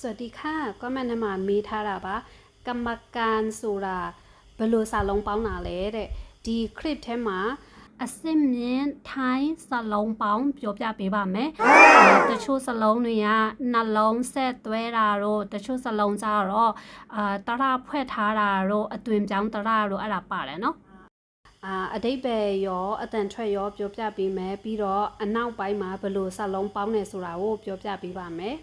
สวัสดีค่ะก็แม่นมามีထားတာပါကမ္မการဆိုတာဘယ်လိုစာလုံးပေါင်းတာလဲတဲ့ဒီ clip ထဲမှာအစစ်မြင့်ထိုင်းစာလုံးပေါင်းပြောပြပေးပါမယ်အဲတချို့စာလုံးတွေကနှလုံးဆက်သွဲတာတော့တချို့စာလုံးကြတော့အာတရဖွဲ့ထားတာတော့အသွင်ပြောင်းတရတော့အဲ့ဒါပါတယ်နော် အာအတိတ်ပဲရောအတန်ထွက်ရောပြောပြပေးမယ်ပြီးတော့အနောက်ပိုင်းမှာဘယ်လိုစလုံးပေါင်းနေဆိုတာကိုပြောပြပေးပါမယ်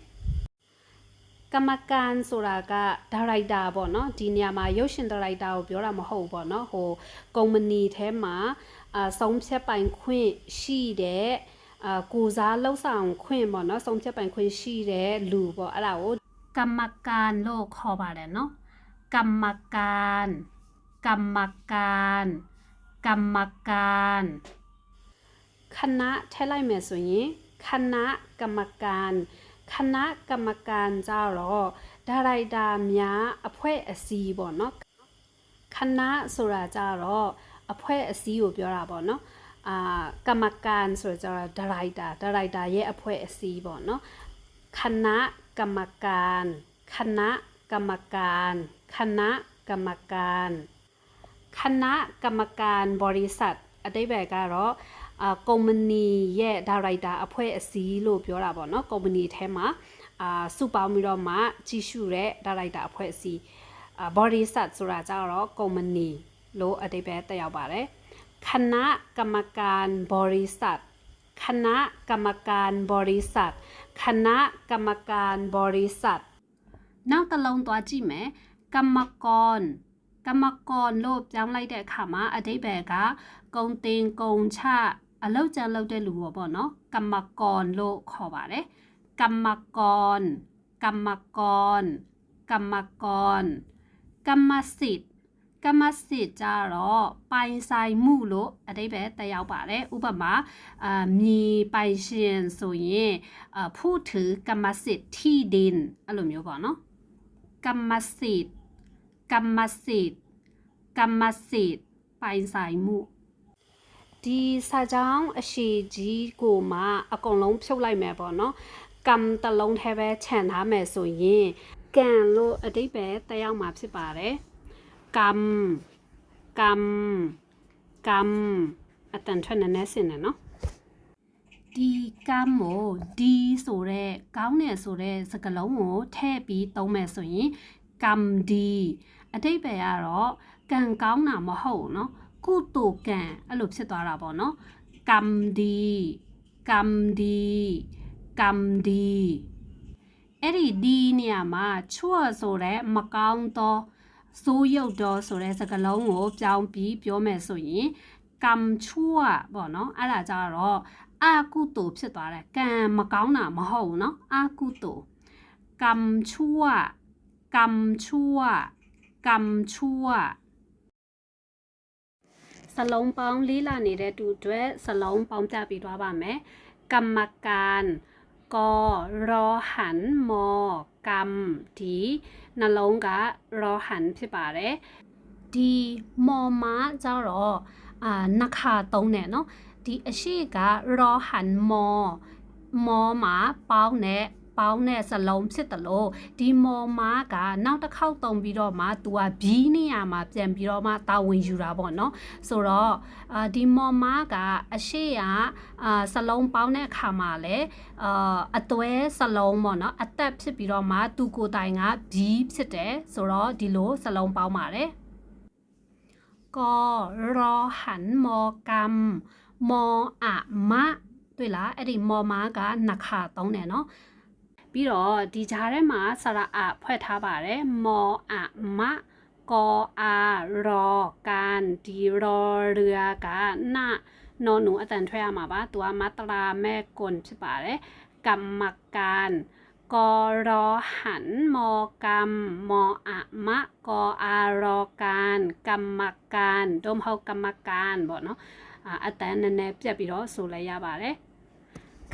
ကမ္မการဆိုတာကဒါရိုက်တာပေါ့နော်ဒီနေရာမှာရုပ်ရှင်ဒါရိုက်တာကိုပြောတာမဟုတ်ဘူးပေါ့နော်ဟိုကုမ္ပဏီထဲမှာအာဆုံးဖြတ်ပိုင်ခွင့်ရှိတဲ့အာကိုစားလှုပ်ဆောင်ခွင့်ပေါ့နော်ဆုံးဖြတ်ပိုင်ခွင့်ရှိတဲ့လူပေါ့အဲ့ဒါကိုကမ္မการလို့ခေါ်ပါတယ်နော်ကမ္မการကမ္မการ กรรมการคณะထဲလိုက်မယ်ဆိုရင်คณะกรรมการ คณะกรรมการကြတော့ဒါရိုက်တာများအဖွဲ့အစည်းပေါ့နော်คณะဆိုတာကြတော့အဖွဲ့အစည်းကိုပြောတာပေါ့နော်အာกรรมการဆိုတော့ဒါရိုက်တာဒါရိုက်တာရဲ့အဖွဲ့အစည်းပေါ့နော်คณะกรรมการคณะกรรมการคณะกรรมการ คณะกรรมการบริษัทအတိပ္ပယ်ကတော့အာ ကုမ္ပဏီရဲ့ဒါရိုက်တာအဖွဲ့အစည်းလို့ပြောတာပေါ့နော်ကုမ္ပဏီထဲမှာအာစုပေါင်းပြီးတော့မှကြီးစုတဲ့ဒါရိုက်တာအဖွဲ့အစည်းအာဘရိษัทဆိုတာကြတော့ကုမ္ပဏီလို့အတိပ္ပယ်တက်ရောက်ပါတယ်คณะกรรมการบริษัท คณะกรรมการบริษัท คณะกรรมการบริษัท နောက်တစ်လုံးသွားကြည့်မယ်ကမ္မกร ကမ္မกรလို့ပြောင်းလိုက်တဲ့အခါမှာအဓိပ္ပာယ်ကကုံတင်ကုံချ အလောက်ကြံလောက်တဲ့လူပေါ့ပေါ့နော်ကမ္မกรလို့ခေါ်ပါတယ်ကမ္မกรကမ္မกรကမ္မกรကမ္မစိတ်ကမ္မစိတ်ကြတော့ပိုင်ဆိုင်မှုလို့အဓိပ္ပာယ်တက်ရောက်ပါတယ်ဥပမာအာမြေပိုင်ရှင်ဆိုရင်အာผู้ถือกรรมสิทธิ์ที่ดินအဲ့လိုမျိုးပေါ့နော်กรรมสิทธิ์ กรรมสิทธิ์กรรมสิทธิ์ပိုင်ဆိုင်မှု ဒီစာကြောင်းအရှိကြီးကိုမှအကုန်လုံးဖြုတ်လိုက်မယ်ပေါ့နော်ကံတစ်လုံးထဲပဲခြံထားမယ်ဆိုရင်ကံလို့အတိတ်ပဲတက်ရောက်မှာဖြစ်ပါတယ်ကံကံကံအတန်ထွက်နေနေစင်နေနော်ဒီကံမို့ဒီဆိုတဲ့ကောင်းတယ်ဆိုတဲ့စကားလုံးကိုထည့်ပြီးသုံးမယ်ဆိုရင် ကံဒီအတိတ်ပဲကတော့ကံကောင်းတာမဟုတ်ဘူးเนาะ ကုသိုလ်ကံအဲ့လိုဖြစ်သွားတာပေါ့เนาะကံဒီကံဒီကံဒီအဲ့ဒီဒီနေရာမှာချွတ်ဆိုတဲ့မကောင်းသောစိုးရုပ်တော်ဆိုတဲ့စကားလုံးကိုပြောင်းပြီးပြောမယ်ဆိုရင်ကံချွတ်ပေါ့เนาะအဲ့ဒါကြတော့အာကုသိုလ်ဖြစ်သွားတယ်ကံမကောင်းတာမဟုတ်ဘူးเนาะအာကုသိုလ်ကံချွတ် กรรมชั่ว กร รมชั่ว สလုံးပေါင်းလေးလာနေတဲ့တူအတွက်စလုံးပေါင်းပြပြီးသွားပါမယ်กรรมการกรอหันมกรรมဒီနှလုံးကรอหันဖြစ်ပါတယ်ဒီမော်မာကြတော့အာနှခါသုံးတယ်เนาะဒီအရှိကรอหันมမောမှာပေါင်းတဲ့ ပေါင်းတဲ့စလုံးဖြစ်တယ်လို့ဒီမော်မားကနောက်တစ်ခေါက်တုံပြီးတော့မှသူကဘီးနေရာမှာပြန်ပြီးတော့မှတာဝန်ယူတာပေါ့နော်ဆိုတော့အာဒီမော်မားကအရှိရအာစလုံးပေါင်းတဲ့အခါမှာလည်းအာအသွဲစလုံးပေါ့နော်အသက်ဖြစ်ပြီးတော့မှသူကိုယ်တိုင်ကဘီးဖြစ်တယ်ဆိုတော့ဒီလိုစလုံးပေါင်းပါတယ်ကရဟန်မောကမ်မောအမတွေ့လားအဲ့ဒီမောမားကနှစ်ခါသုံးတယ်နော် ပြီးတော့ဒီဂျားထဲမှာစရအဖွဲ့ထားပါတယ်မောအမကောအာရောကန်ဒီရောเรือကနနော်နုအတန်ထွက်ရမှာပါသူကမတရာမဲကွန်ဖြစ်ပါတယ်กรรมการกรอหันมอกรรมมออะมะกออารอการกรรมการဒုမဟုတ်กรรมการပေါ့နော်အတန်နည်းနည်းပြတ်ပြီးတော့ဆိုလိုက်ရပါတယ်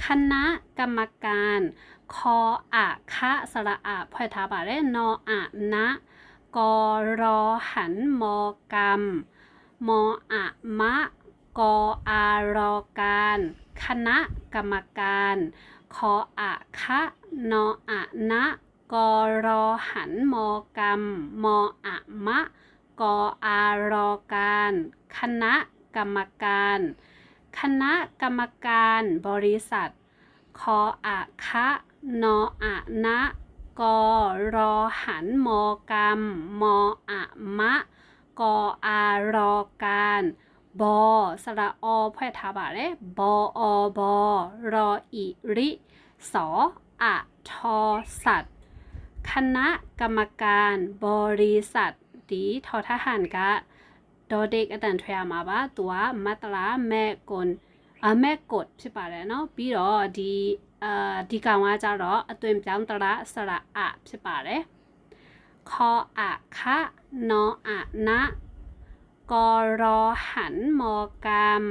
คณะกรรมการ คออะคะสระอะพอยทาบาเรนออะนะกอรอหันมอกรรมมออะมะกออารอการ คณะกรรมการ คออะคะนออะนะกอรอหันมอกรรมมออะมะกออารอการ คณะกรรมการ คณะกรรมการบริษัท คออะคะ นออะนะ กอรอหันมอกรรม มออะมะ กออารอการ บอสระอဖွဲ့ထားပါတယ်บออบอรออิริสออะทอสัตว์ คณะกรรมการบริษัทဒီထောက်ထဟန်ကဒေါ်ဒိတ်အတန်ထွေရမှာပါသူကမတ်တလာမဲကွန်အမဲကုတ်ဖြစ်ပါတယ်เนาะပြီးတော့ဒီ အာဒီကောင်ကကြတော့အသွင်ပြောင်းတရဆရအဖြစ်ပါတယ်ခောအခနောအနာกอรอหันมอกรรม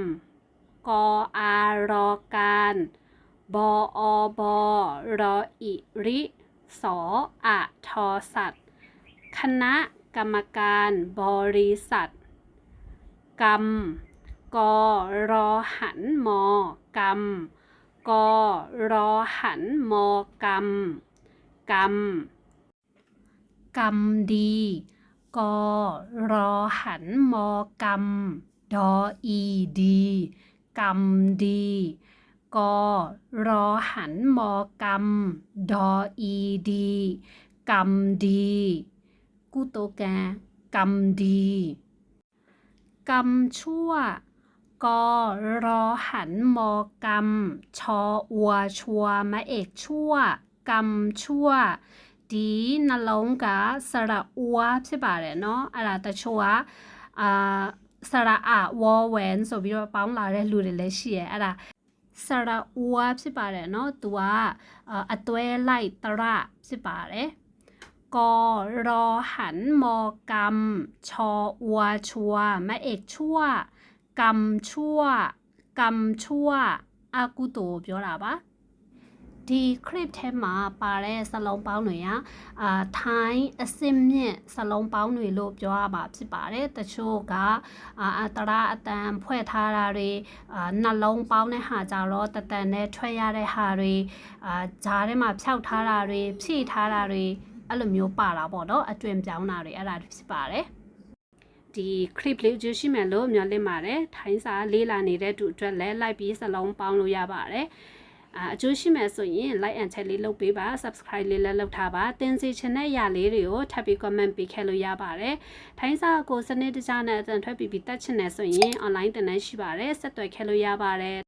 กออารอการ บออบอรออิริสออะทอสัตว์ คณะกรรมการบริษัท กรรม กอรอหันมอกรรม กรอหันมอกรรมกรรมกรรมดีกรอหันมอกรรมดออีดีกรรมดีกรอหันมอกรรมดออีดีกรรมดีกูโตแกกรรมดีกรรมชั่ว กอรอหันมอกรรม ชออัวชัวมะเอกชั่ว กรรมชั่ว ဒီနှလုံးကစရအဝဖြစ်ပါတယ်เนาะအဲ့ဒါတချို့ကအာစရအဝဝန်ဆိုပြီးတော့ပေါင်းလာတဲ့လူတွေလည်းရှိရဲ့အဲ့ဒါစရအဝဖြစ်ပါတယ်เนาะသူကအအတွဲလိုက်တရဖြစ်ပါတယ်กอรอหันมอกรรม ชออัวชัวมะเอกชั่ว กรรมชั่ว กรรมชั่วอากุโตပြောတာပါဒီ clip ထဲမှာပါတဲ့စလုံးပေါင်းတွေကအာထိုင်းအစစ်မြင့်စလုံးပေါင်းတွေလို့ပြောရမှာဖြစ်ပါတယ်တချို့ကအာအတရအတန်ဖွဲ့ထားတာတွေအာနှလုံးပေါင်းတဲ့ဟာကြတော့တတန်နဲ့ထွက်ရတဲ့ဟာတွေအာဂျားထဲမှာဖြောက်ထားတာတွေဖြည့်ထားတာတွေအဲ့လိုမျိုးပါတာပေါ့နော်အတွင်ပြောင်းတာတွေအဲ့ဒါဖြစ်ပါတယ် ဒီ clip လေးကြည့်ရှိမယ်လို့မျှော်လင့်ပါတယ်ထိုင်းစာလေးလာနေတဲ့သူအတွက်လည်းလိုက်ပြီးစလုံးပေါင်းလို့ရပါတယ်အာအကျိုးရှိမယ်ဆိုရင် like and share လေးလုပ်ပေးပါ subscribe လေးလည်းလုပ်ထားပါတင်စီချင်တဲ့ຢာလေးတွေကိုထပ်ပြီး comment ပေးခဲ့လို့ရပါတယ်ထိုင်းစာကိုစနစ်တကျနဲ့အတန်ထွက်ပြီးပြီးတက်ချင်တယ်ဆိုရင် online တင်နေရှိပါတယ်ဆက်သွယ်ခဲ့လို့ရပါတယ်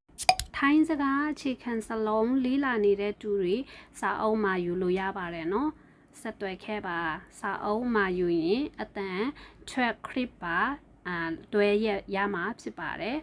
ထိုင်းစကားအခြေခံစလုံးလေးလာနေတဲ့သူတွေစာအုပ်မှာယူလို့ရပါတယ်နော် ဆက်သွယ်ခဲ့ပါစာအုပ်မှာယူရင်အတန် track clip ပါအာတွဲရရမှာဖြစ်ပါတယ်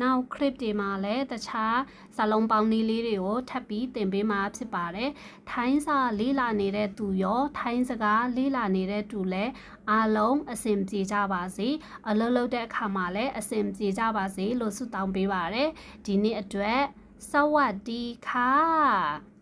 နောက် clip တွေမှာလည်းတခြားစာလုံးပေါင်းနည်းလေးတွေကိုထပ်ပြီးသင်ပေးမှာဖြစ်ပါတယ်။ထိုင်းစာလေးလာနေတဲ့သူရောထိုင်းစကားလေးလာနေတဲ့သူလည်းအားလုံးအဆင်ပြေကြပါစေ။အလုပ်လုပ်တဲ့အခါမှာလည်းအဆင်ပြေကြပါစေလို့ဆုတောင်းပေးပါရစေ။ဒီနေ့အတွက်စวัสดีค่ะ